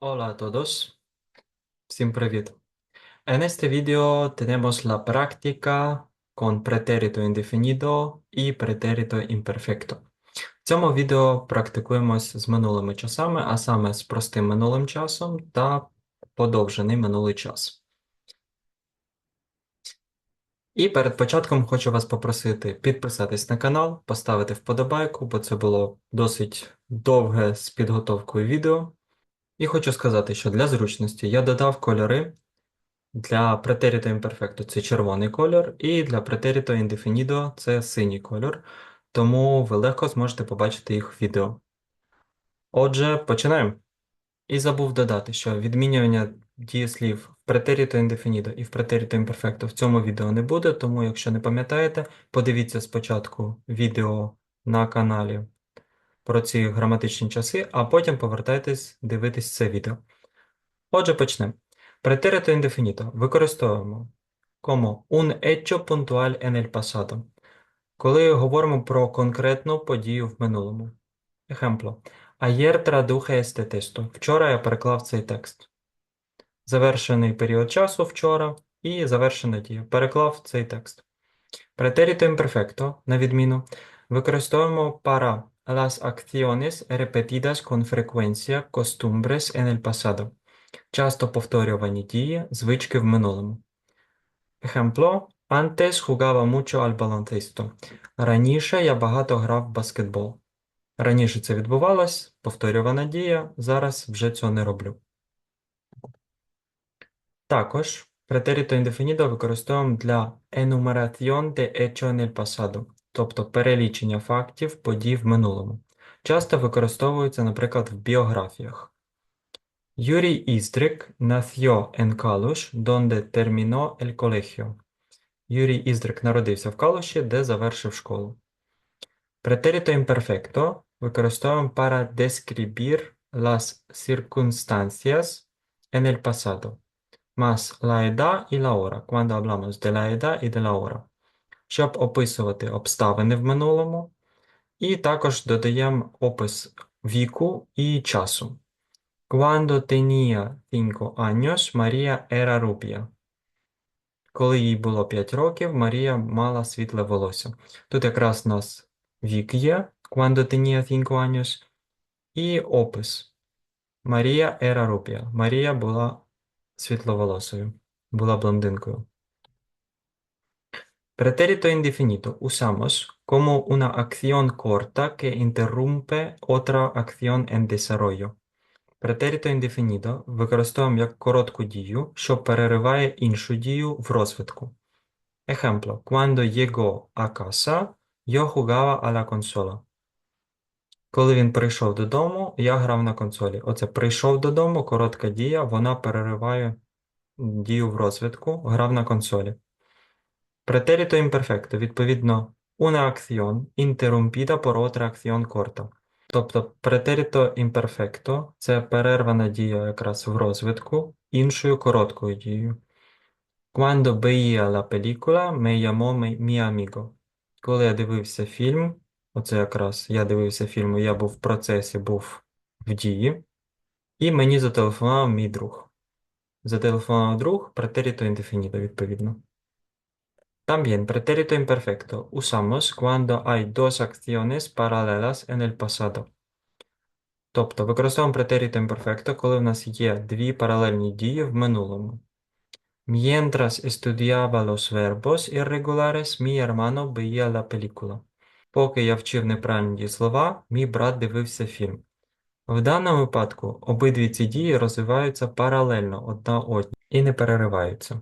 Hola a todos, всім привіт. En este video tenemos la práctica con pretérito indefinido і pretérito imperfecto. В цьому відео практикуємось з минулими часами, а саме з простим минулим часом та подовжений минулий час. І перед початком хочу вас попросити підписатись на канал, поставити вподобайку, бо це було досить довге з підготовкою відео. І хочу сказати, що для зручності я додав кольори для претеріто імперфекто це червоний кольор, і для претеріто індефінідо це синій кольор, тому ви легко зможете побачити їх в відео. Отже, починаємо. І забув додати, що відмінювання дієслів в претеріто індефінідо і в претеріто імперфекто в цьому відео не буде, тому, якщо не пам'ятаєте, подивіться спочатку відео на каналі про ці граматичні часи, а потім повертайтесь дивитись це відео. Отже, почнемо. Претерito indefinito використовуємо como un hecho puntual en el pasado, коли говоримо про конкретну подію в минулому. Ejemplo. Ayer traduje este texto. Вчора я переклав цей текст. Завершений період часу вчора і завершена дія. Переклав цей текст. Претерito imperfecto, на відміну, використовуємо para las acciones repetidas con frecuencia, costumbres en el pasado. Часто повторювані дії, звички в минулому. Ejemplo, antes jugaba mucho al baloncesto. Раніше я багато грав в баскетбол. Раніше це відбувалось, повторювана дія, зараз вже цього не роблю. Також претерito indefinido використовуємо для enumeración de hecho en el pasado, тобто перелічення фактів подій в минулому. Часто використовується, наприклад, в біографіях. Yuri Izdrik nació en Kalush, donde terminó el colegio. Юрій Іздрик народився в Калуші, де завершив школу. Претерito imperfecto використовуємо para describir las circunstancias en el pasado, más la edad y la hora, cuando hablamos de la edad y de la hora, щоб описувати обставини в минулому, і також додаємо опис віку і часу. Cuando tenía cinco años, María era rubia. Коли їй було 5 років, Марія мала світле волосся. Тут якраз у нас вік є, cuando tenía cinco años, і опис. Марія era rubia. Марія була світловолосою, була блондинкою. Pretérito indefinito usamos como una acción corta que interrumpe otra acción en desarrollo. Претеріто індефінідо використовуємо як коротку дію, що перериває іншу дію в розвитку. Ejemplo, cuando llegó a casa, yo jugaba a la consola. Коли він прийшов додому, я грав на консолі. Оце прийшов додому, коротка дія, вона перериває дію в розвитку, грав на консолі. Претеріто імперфекто, відповідно, una acción interrumpida por otra acción corta. Тобто претеріто імперфекто – це перервана дія якраз в розвитку іншою короткою дією. Quando veía la película, me llamó mi mi amigo. Коли я дивився фільм, оце якраз я дивився фільм, я був в процесі, був в дії, і мені зателефонував мій друг. Зателефонував друг, претеріто індефінідо, відповідно. También pretérito imperfecto usamos cuando hay dos acciones paralelas en el pasado. Тобто використовуємо претеріто imperfecto, коли в нас є дві паралельні дії в минулому. Mientras estudiaba los verbos irregulares, mi hermano veía la película. Поки я вчив неправильні дієслова, мій брат дивився фільм. В даному випадку обидві ці дії розвиваються паралельно одна одній і не перериваються.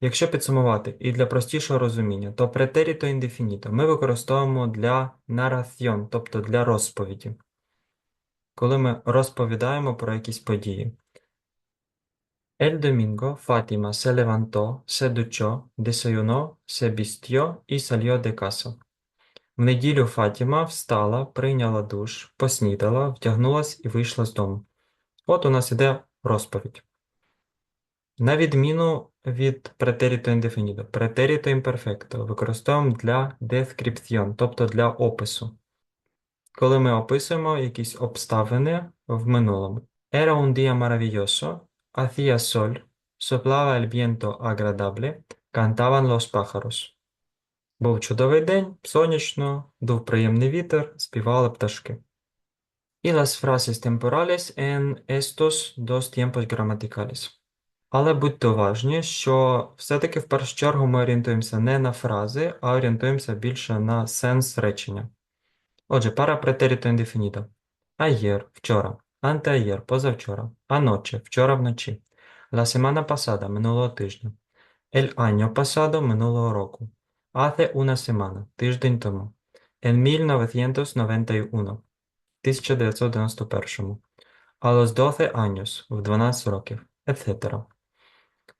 Якщо підсумувати і для простішого розуміння, то претеріто індефініто ми використовуємо для нараціон, тобто для розповіді, коли ми розповідаємо про якісь події. El domingo Fátima se levantó, se duchó, desayunó, se vistió y salió de casa. В неділю Фатіма встала, прийняла душ, поснідала, вдягнулась і вийшла з дому. От у нас іде розповідь. На відміну від претеріто індефінідо, претеріто імперфекто використовуємо для description, тобто для опису. Коли ми описуємо якісь обставини в минулому. Era un día maravilloso, hacía sol, soplaba el viento agradable, cantaban los pájaros. Був чудовий день, сонячно, дув приємний вітер, співали пташки. Y las frases temporales en estos dos tiempos gramaticales. Але будьте уважні, що все-таки в першу чергу ми орієнтуємося не на фрази, а орієнтуємося більше на сенс речення. Отже, пара претеріто індефініто. Ayer – вчора, anteayer – позавчора, anoche – вчора вночі, la semana pasada – минулого тижня, el año pasado – минулого року, hace una semana – тиждень тому, en 1991 – 1991, a los 12 años – в 12 років, etc.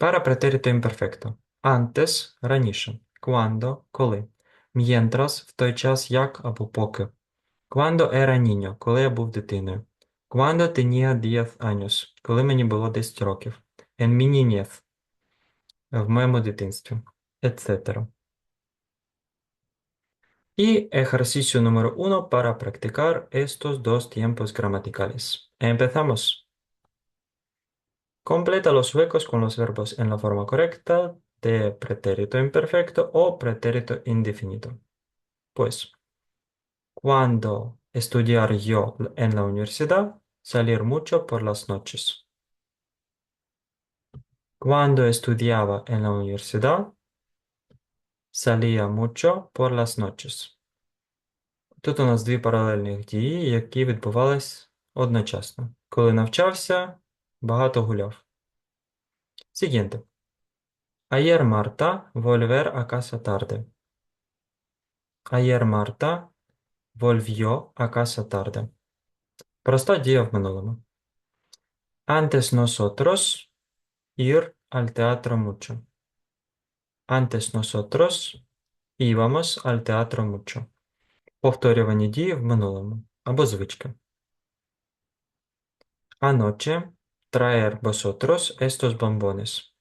Para pretérito imperfecto. Antes – раніше, cuando – коли, mientras – в той час як або поки, Cuando era niño, коли я був дитиною. Cuando tenía 10 años, коли мені було 10 років. En mi niñez, в моєму дитинстві, etc. Y ejercicio número uno para practicar estos dos tiempos gramaticales. Empezamos. Completa los huecos con los verbos en la forma correcta de pretérito imperfecto o pretérito indefinido. Pues, cuando estudiar yo en la universidad, salir mucho por las noches. Cuando estudiaba en la universidad, salía mucho por las noches. Тут у нас дві паралельних дії, які відбувались одночасно. Коли навчався, багато гуляв. Siguiente. Ayer Marta volver a casa tarde. Ayer Marta volvió a casa tarde. Проста дія в минулому. Antes nosotros ir al teatro mucho. Antes nosotros íbamos al teatro mucho. Повторювані дії в минулому або звички. Anoche traer vosotros estos bombones.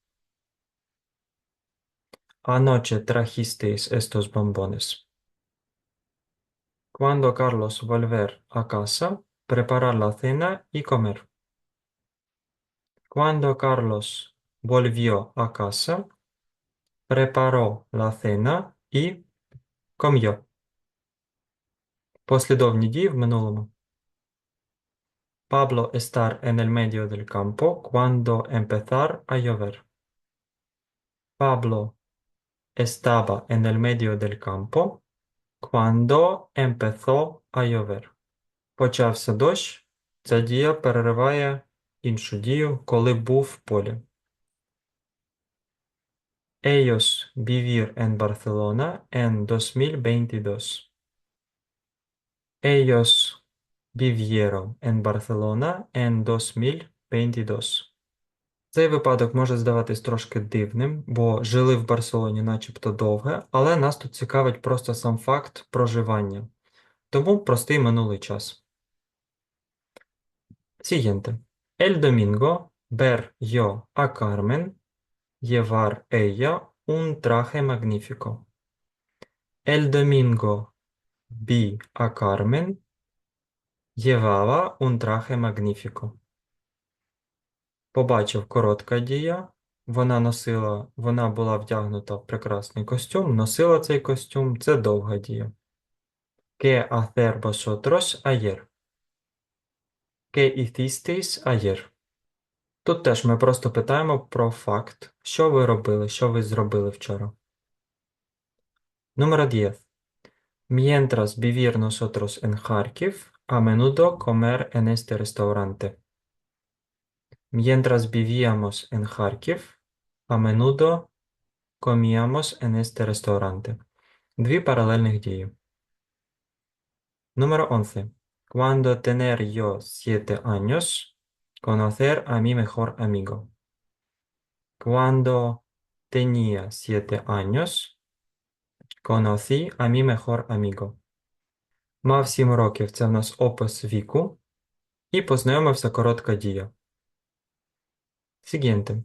Anoche trajisteis estos bombones. Cuando Carlos volver a casa, preparar la cena y comer. Cuando Carlos volvió a casa, preparó la cena y comió. Послідовні дії в минулому. Pablo estar en el medio del campo cuando empezar a llover. Pablo estaba en el medio del campo cuando empezó a llover. Почався дощ. Ця дія перериває іншу дію, коли був в полі. Ellos vivir en Barcelona en 2022. Ellos vivieron en Barcelona en 2022. Цей випадок може здаватись трошки дивним, бо жили в Барселоні начебто довге, але нас тут цікавить просто сам факт проживання. Тому простий минулий час. Siguiente. El domingo ver yo a Carmen llevar ella un traje magnífico. El domingo vi a Carmen llevaba un traje magnífico. Побачив коротка дія. Вона носила, вона була вдягнута в прекрасний костюм, носила цей костюм. Це довга дія. ¿Qué hacer vosotros ayer? ¿Qué hicisteis ayer? Тут теж ми просто питаємо про факт, що ви робили, що ви зробили вчора. Número 10. Mientras vivir nosotros en Kharkiv, a menudo comer en este restaurante. Mientras vivíamos en Kharkiv, a menudo comíamos en este restaurante. Дві паралельних дії. Número 11. Cuando tener yo siete años, conocer a mi mejor amigo. Cuando tenía siete años, conocí a mi mejor amigo. Мав сім років це в нас опис віку. І познайомився коротка дія. Siguiente.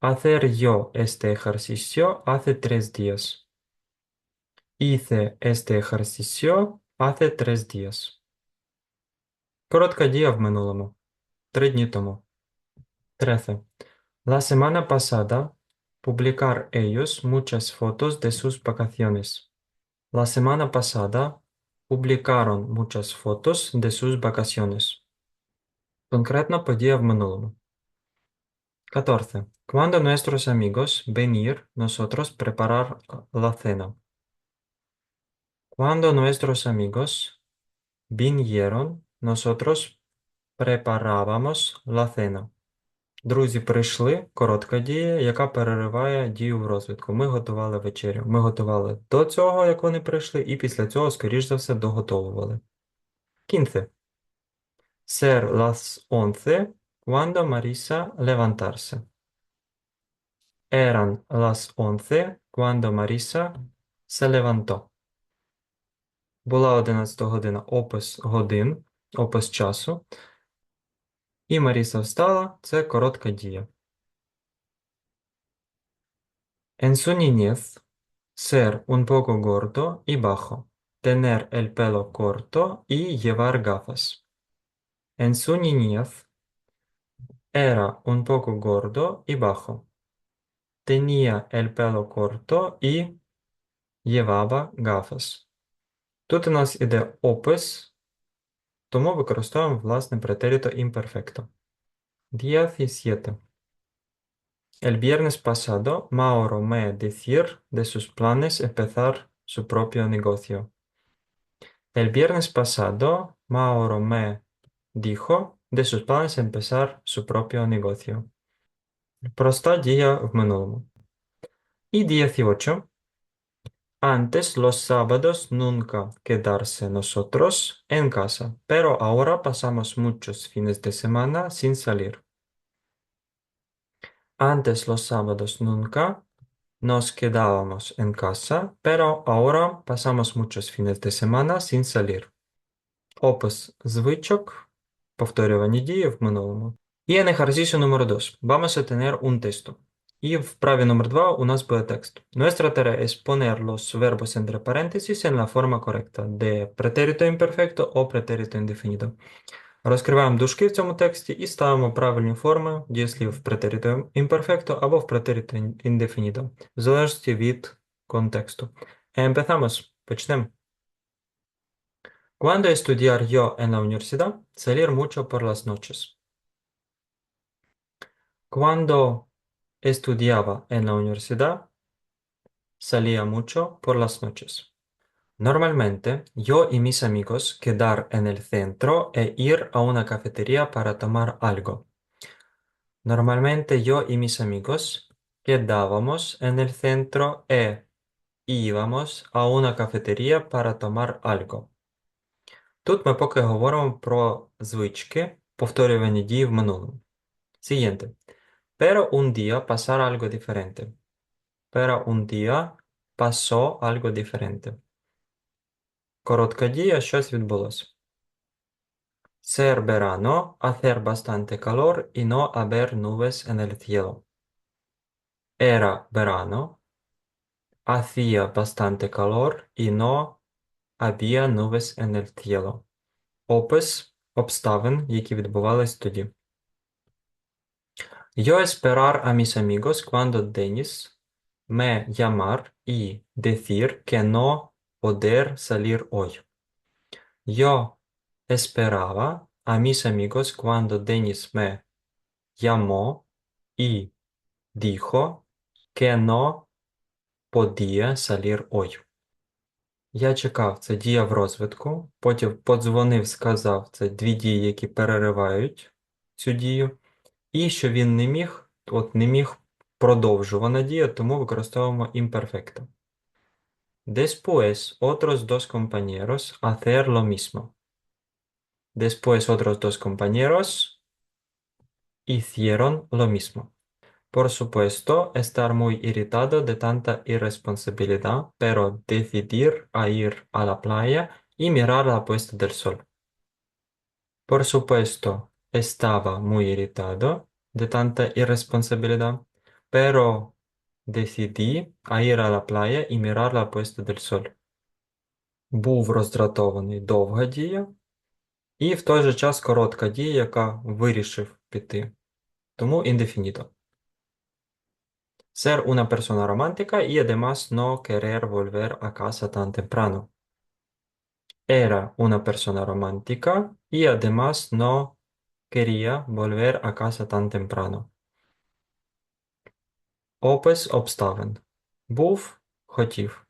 Hacer yo este ejercicio hace tres días. Hice este ejercicio hace tres días. Коротка дія в минулому. Три дні тому. Trece. La semana pasada publicar ellos muchas fotos de sus vacaciones. La semana pasada Publicaron muchas fotos de sus vacaciones. Concretno podía pues, en 14. Cuando nuestros amigos venir, nosotros preparar la cena. Cuando nuestros amigos vinieron, nosotros preparábamos la cena. Друзі прийшли, коротка дія, яка перериває дію в розвитку. Ми готували вечерю. Ми готували до цього, як вони прийшли, і після цього, скоріш за все, доготовували. Кінце. Ser las once cuando Marisa levantarse. Eran las once cuando Marisa se levantó. Була 11 година опис годин, опис часу. І Маріса встала це коротка дія. En su niñez, ser un poco gordo y bajo, tener el pelo corto y llevar gafas. En su niñez, era un poco gordo y bajo, tenía el pelo corto y llevaba gafas. Тут у нас іде опис, тому використовуємо власне претерito imperfecto. 17. El viernes pasado, Mauro me decir de sus planes empezar su propio negocio. El viernes pasado, Mauro me dijo de sus planes empezar su propio negocio. Проста дія в минулому. І 18. Antes los sábados nunca quedarse nosotros en casa, pero ahora pasamos muchos fines de semana sin salir. Antes los sábados nunca nos quedábamos en casa, pero ahora pasamos muchos fines de semana sin salir. Опис звичок, повторювані дії в минулому. І en ejercicio número 2 vamos a tener un texto. І в вправі номер 2 у нас буде текст. Nuestra tarea es poner los verbos entre paréntesis en la forma correcta de pretérito imperfecto o pretérito indefinido. Розкриваємо дужки в цьому тексті і ставимо правильні форми дієслів в претерито imperfecto або в претерито indefinido, в залежності від контексту. Empezamos. Почнемо. Cuando estudiar yo en la universidad, salir mucho por las noches. Cuando estudiaba en la universidad, salía mucho por las noches. Normalmente, yo y mis amigos quedar en el centro e ir a una cafetería para tomar algo. Normalmente yo y mis amigos quedábamos en el centro e íbamos a una cafetería para tomar algo. Тут ми поки говоримо про звички, повторювані дії в минулому. Siguiente. Pero un día pasar algo diferente. Pero un día pasó algo diferente. Коротка дія, щось відбулося. Ser verano, hacer bastante calor y no haber nubes en el cielo. Era verano, hacía bastante calor y no había nubes en el cielo. Опис обставин, які відбувались тоді. Yo esperar a mis amigos cuando Denis me llamar y decir que no poder salir hoy. Yo esperaba a mis amigos cuando Denis me llamó y dijo que no podía salir hoy. Я чекав, це дія в розвитку, потім подзвонив, сказав, це дві дії, які переривають цю дію, і що він не міг, от не міг продовжувана дія, тому використовуємо imperfecto. Después, otros dos compañeros hacer lo mismo. Después, otros dos compañeros hicieron lo mismo. Por supuesto, estar muy irritado de tanta irresponsabilidad, pero decidir a ir a la playa y mirar la puesta del sol. Por supuesto, estaba muy irritado de tanta irresponsabilidad, pero decidí ir a la playa y mirar la puesta del sol. Був роздратований довга дія І в той же час коротка дія, яка вирішив піти. Тому indefinido. Ser una persona romántica y además no querer volver a casa tan temprano. Era una persona romántica y además no quería volver a casa tan temprano. Опис обставин. Був, хотів.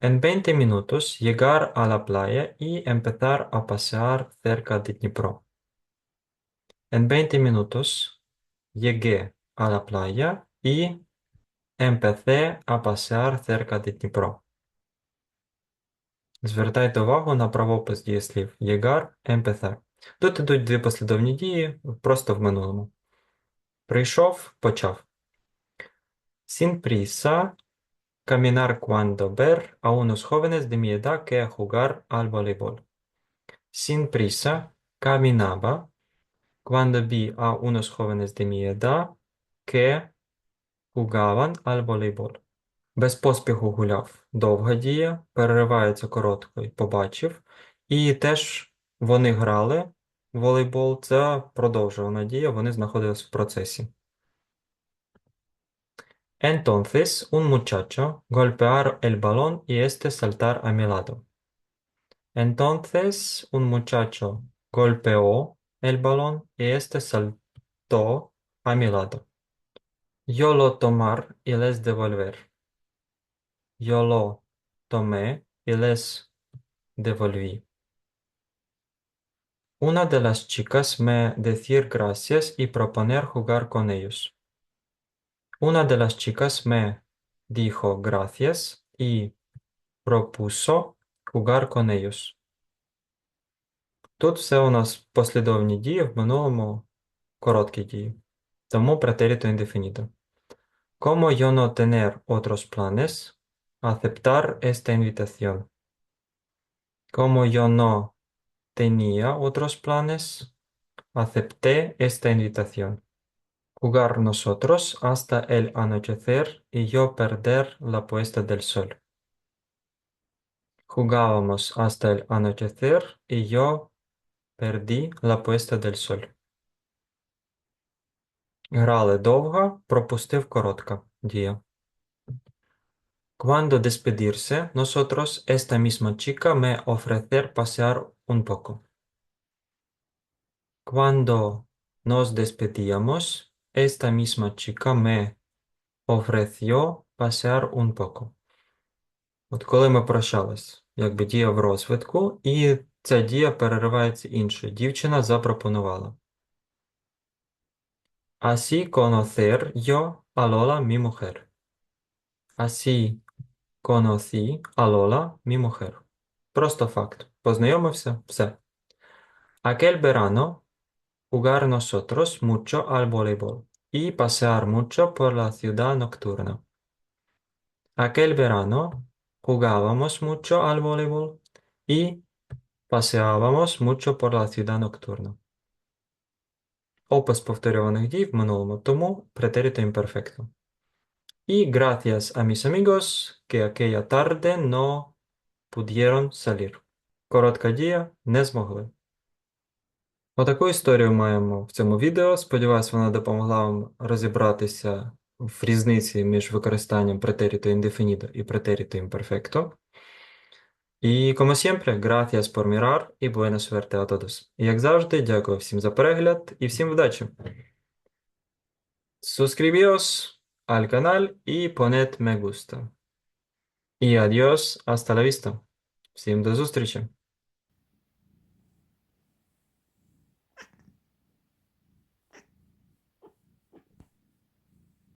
En 20 minutos llegar a la playa y empezar a pasear cerca de Dnipro. En 20 minutos llegué a la playa y empecé a pasear cerca de Dnipro. Звертайте увагу на правопис дієслів llegar, empezar. Тут ідуть дві послідовні дії, просто в минулому. Прийшов, почав. Que jugar al voleibol. Sin prisa, caminaba cuando vi a unos jóvenes de mi edad que jugaban al voleibol. Без поспіху гуляв довга дія, переривається короткою побачив. І теж вони грали волейбол, це продовжувана дія, вони знаходились в процесі. Entonces, un muchacho golpear el balón y este saltar a mi lado. Entonces, un muchacho golpeó el balón y este saltó a mi lado. Yo lo tomar y les devolver. Yo lo tomé y les devolví. Una de las chicas me decir gracias y proponer jugar con ellos. Una de las chicas me dijo gracias y propuso jugar con ellos. Тут все у нас послідовні дії, в минулому короткі дії. Тому pretérito indefinido. Como yo no tener otros planes, aceptar esta invitación. Como yo no tenía otros planes, acepté esta invitación. Jugar nosotros hasta el anochecer y yo perder la puesta del sol. Jugábamos hasta el anochecer y yo perdí la puesta del sol. Грали довго, пропустив коротка дія. Cuando despedirse, nosotros, esta misma chica, me ofrecer pasear un poco. Cuando nos despedíamos, esta misma chica me ofreció pasear un poco. От коли ми прощались, якби дія в розвитку, і ця дія переривається іншою. Дівчина запропонувала. Así conocer yo a Lola, mi mujer. Así conocí a Lola, mi mujer. Просто факт. Познайомився, все. Aquel verano jugar nosotros mucho al voleibol y pasear mucho por la ciudad nocturna. Aquel verano jugábamos mucho al voleibol y paseábamos mucho por la ciudad nocturna. Опис повторюваних дій в минулому, тому pretérito imperfecto. Y gracias a mis amigos que aquella tarde no pudieron salir. Коротка дія не змогли. Отаку історію маємо в цьому відео. Сподіваюсь, вона допомогла вам розібратися в різниці між використанням претеріто indefinido і претеріто imperfecto. І como siempre, gracias por mirar і buena suerte a todos. І як завжди, дякую всім за перегляд і всім вдачі. Suscribíos al canal y poned me gusta. І adiós, hasta la vista. Всім до зустрічі!